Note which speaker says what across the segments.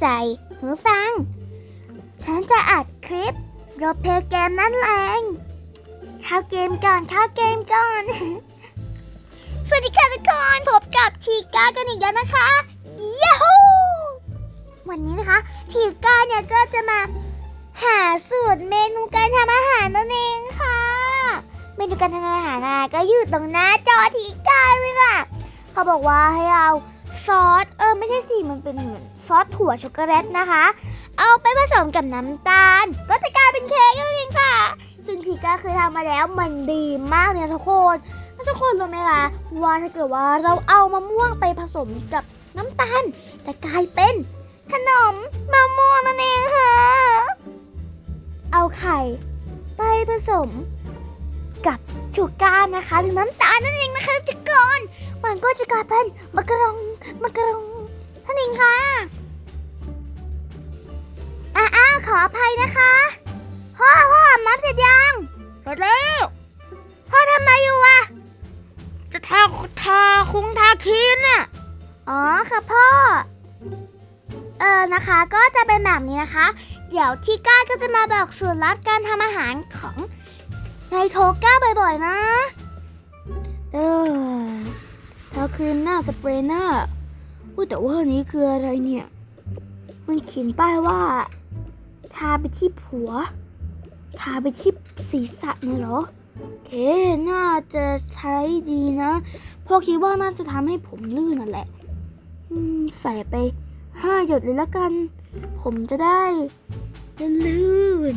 Speaker 1: ใส่หูฟัง ฉันจะอัดคลิปโรลเพลเกมนั่นเองเข้าเกมก่อนเข้าเกมก่อน สวัสดีค่ะทุกคนพบกับทีก้ากันอีกแล้วนะคะย้ฮูวันนี้นะคะ ทีก้าเนี่ยก็จะมาหาสูตรเมนูการทำอาหารนั่นเองค่ะ เมนูการทำอาหารนะก็อยู่ตรงหน้าจอทีก้าเลยค่ะ เขาบอกว่าให้เอาซอสเออไม่ใช่สิมันเป็นเหมือน ซอสถั่วช็อกโกแลตนะคะ เอาไปผสมกับน้ำตาล ก็จะกลายเป็นเค้กนั่นเองค่ะ ซึ่งทีก้าเคยทำมาแล้วมันดีมากเลยทุกคนทุกคนรู้ไหมคะว่าถ้าเกิดว่าเราเอามะม่วงไปผสมกับน้ำตาลจะกลายเป็น ขนมมะม่วงนั่นเองค่ะ เอาไข่ไปผสมกับชูการ์นะคะหรือน้ำตาลนั่นเองนะคะทุกคนมันก็จะกลายเป็นมักรองมักรอง นั่นเองค่ะอ้าอ้าวขออภัยนะคะพ่อพ่ออาบน้ำเสร็จยังเสร็จแล้วพ่อทำอะไรอยู่อะจะทาทาคุงทาครีมน่ะอ๋อค่ะพ่อ เออนะคะก็จะเป็นแบบนี้นะคะ เดี๋ยวทีก้าก็จะมาบอกสูตรลับการทำอาหารของในโทก้าบ่อยๆนะ เออทาครีมหน้าสเปรย์หน้า ว่าแต่ว่าอันนี้คืออะไรเนี่ย มันเขียนป้ายว่า ทาไปที่ผัว ทาไปที่ศีรษะเนี่ยเหรอโอเค น่าจะใช้ดีนะพราะคิดว่าน่าจะทำให้ผมลื่นนั่นแหละอืมใส่ไปห้าหยดเลยละกัน ผมจะได้จะลื่น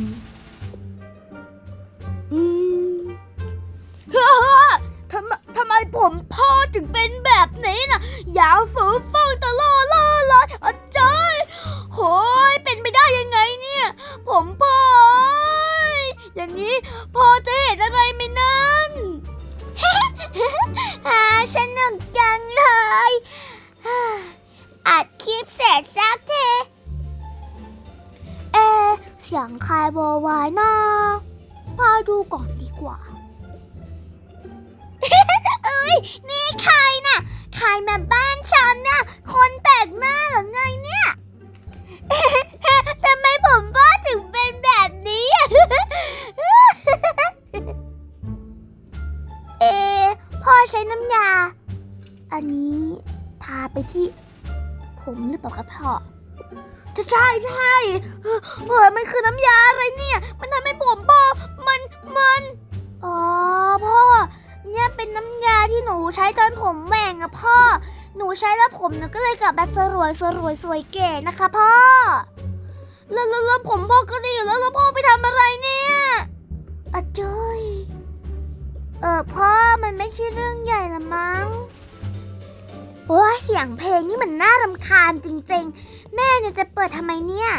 Speaker 1: เสียงใครโวยวายนะพาดูก่อนดีกว่า เอ้ย นี่ใครน่ะ ใครมาบ้านฉันน่ะ คนแปลกหน้าเหรือไงเนี่ย ทำไมผมพ่อถึงเป็นแบบนี้ เอ พ่อใช้น้ำยา อันนี้ทาไปที่ ผมหรือเปล่าครับพ่อ ใช่ใช่เฮ้ยมันคือน้ำยาอะไรเนี่ย มันทำให้ผมพ่อมันมัน อ๋อพ่อ เนี่ยเป็นน้ำยาที่หนูใช้ตอนผมแหว่งอะพ่อ หนูใช้แล้วผมหนูก็เลยกลับมาสรวยสรวยสวยเก๋นะคะพ่อ แล้วแล้วแล้วผมพ่อก็ดีอยู่แล้วแล้วพ่อไปทำอะไรเนี่ยอะเจยเออพ่อมันไม่ใช่เรื่องใหญ่ละมั้ง โอ้ยเสียงเพลงนี่มันน่ารำคาญจริงๆ แม่เนี่ยจะเปิดทำไมเนี่ย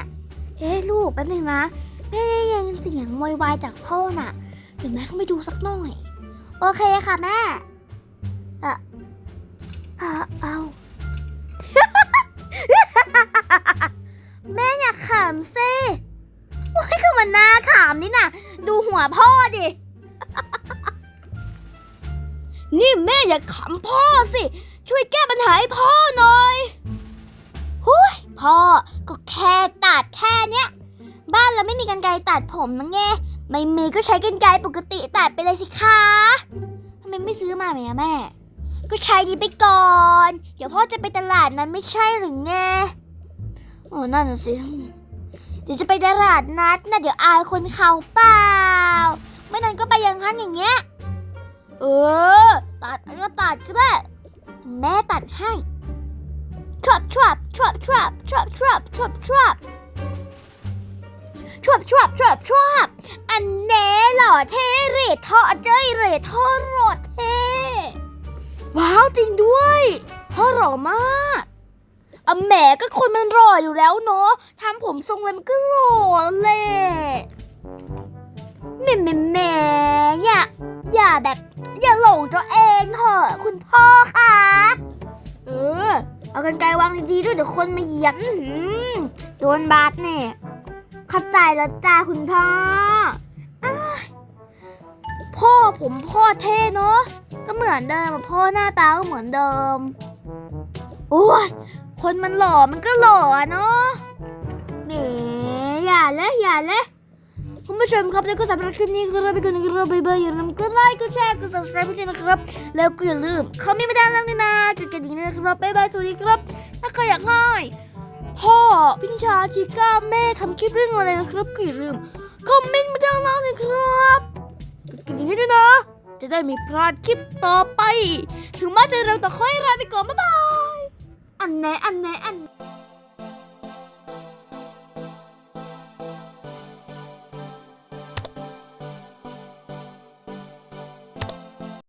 Speaker 1: เอ๊ะลูกแป๊บนึงนะแม่ได้ยินเสียงโวยวายจากพ่อน่ะเดี๋ยวแม่ต้องไปดูสักหน่อย โอเคค่ะแม่เออเออเอาแม่อย่าขำสิโอ้ยคือมันน่าขำนี่น่ะ ดูหัวพ่อดิ นี่แม่อย่าขำพ่อสิ ช่วยแก้ปัญหาให้พ่อหน่อย หุยพ่อก็แค่ตัดแค่เนี้ย บ้านเราไม่มีกันไกรตัดผมนะไงไม่มีก็ใช้กันไกรปกติตัดไปเลยสิคะทำไมไม่ซื้อมาไหมอะแม่ ก็ใช้ดีไปก่อน เดี๋ยวพ่อจะไปตลาดนั้นไม่ใช่หรือไงโอ้นั่นน่ะสิเดี๋ยวจะไปตลาดนัดนะเดี๋ยวอายคนเขาเปล่าไม่นั้นก็ไปอย่างนั้นอย่างเงี้ยเออตัดก็ตัดก็ได้แม่ตัดให้ ชวบชวบชวบชวบชวบชวบชวบชวบชวบชวบชวบชวบอันเน่หล่อเท่เรททอเจ้ยเรททอหล่อเท่ว้าวจริงด้วยพ่อหล่อมากอะแหมก็คนมันหล่ออยู่แล้วเนาะทำผมทรงอะไรมันก็หล่อแหละ ดีๆด้วยเดี๋ยวคนมาเหยียบโดนบาดแน่เข้าใจแล้วจ้าคุณพ่ออ้ายพ่อผมพ่อเท่เนาะก็เหมือนเดิมอะพ่อหน้าตาก็เหมือนเดิมโอ้ยคนมันหล่อมันก็หล่ออะเนาะอย่าเลยคุณผู้ชมครับแล้วก็สำหรับคลิปนี้ครับไปก่อนนะครับบ๊ายบายอย่าลืมกดไลค์กดแชร์กด subscribe ด้วยนะครับ แล้วก็อย่าลืมคอมเมนต์ไม่ได้แล้วนี่นะกดกระดิ่งด้วยนะครับบ๊ายบายสวัสดีครับ ถ้าใครอยากง่าย พ่อพิญชาชิก้าแม่ทำคลิปเรื่องอะไรนะครับก็อย่าลืมคอมเมนต์มาด้านล่างนะครับกดกระดิ่งให้ด้วยนะ จะได้มีพลาดคลิปต่อไป ถึงแม้จะเราแต่ค่อยลาไปก่อนบ๊ายบายอันไหนอันไหนอันน